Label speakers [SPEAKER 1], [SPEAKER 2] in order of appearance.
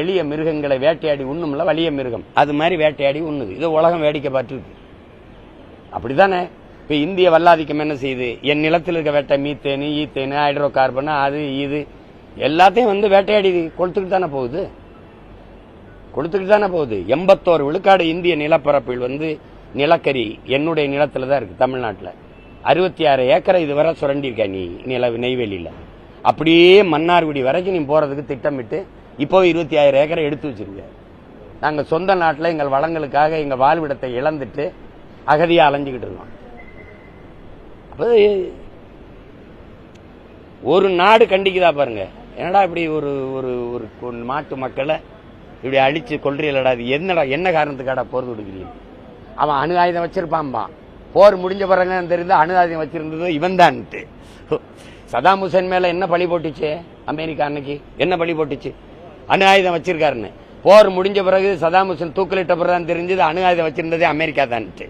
[SPEAKER 1] எளிய மிருகங்களை வேட்டையாடி உண்ணும்ல வலிய மிருகம். அது மாதிரி வேட்டையாடி உண்ணுது. இது உலகம் வேடிக்கை பார்த்துருக்கு அப்படிதானே இப்போ இந்திய வல்லாதிக்கம் என்ன செய்யுது? என் நிலத்தில் இருக்க வேட்டை மீத்தேனு ஈத்தேனு ஹைட்ரோ கார்பனு அது இது எல்லாத்தையும் வந்து வேட்டையாடி கொடுத்துட்டு தானே போகுது? கொடுத்துக்கிட்டு தானே போகுது. எண்பத்தோரு விழுக்காடு இந்திய நிலப்பரப்பில் வந்து நிலக்கரி என்னுடைய நிலத்தில் தான் இருக்குது தமிழ்நாட்டில். அறுபத்தி ஆறு ஏக்கரை இதுவரை சுரண்டியிருக்கா நீ நில நெய்வேலியில். அப்படியே மன்னார்குடி வரைக்கும் நீ போகிறதுக்கு திட்டமிட்டு இப்போ இருபத்தி ஆயிரம் ஏக்கரை எடுத்து வச்சிருங்க நாங்கள் சொந்த நாட்டில் எங்கள் வளங்களுக்காக எங்கள் வாழ்விடத்தை இழந்துட்டு அகதியாக அலைஞ்சுக்கிட்டு இருக்கோம். அப்போ ஒரு நாடு கண்டிக்குதா பாருங்க. என்னடா இப்படி ஒரு ஒரு ஒரு நாட்டு மக்களை இப்படி அழிச்சு கொள்றீங்களடா அது என்னடா என்ன காரணத்துக்காடா போர் கொடுக்குறீங்க அவன் அணு ஆயுதம் வச்சிருப்பான்பா போர் முடிஞ்ச பிறகு தெரிந்து அணு ஆயுதம் வச்சிருந்தது இவன் தான்ட்டு சதாம் ஹுசேன் மேல என்ன பழி போட்டுச்சு? அமெரிக்கா அன்னைக்கு என்ன பழி போட்டுச்சு? அணு ஆயுதம் வச்சிருக்காருன்னு. போர் முடிஞ்ச பிறகு சதாம் ஹுசன் தூக்கிலிட்ட பிறகு தான் தெரிஞ்சது அணு ஆயுதம் வச்சிருந்ததே அமெரிக்கா தான்ட்டு.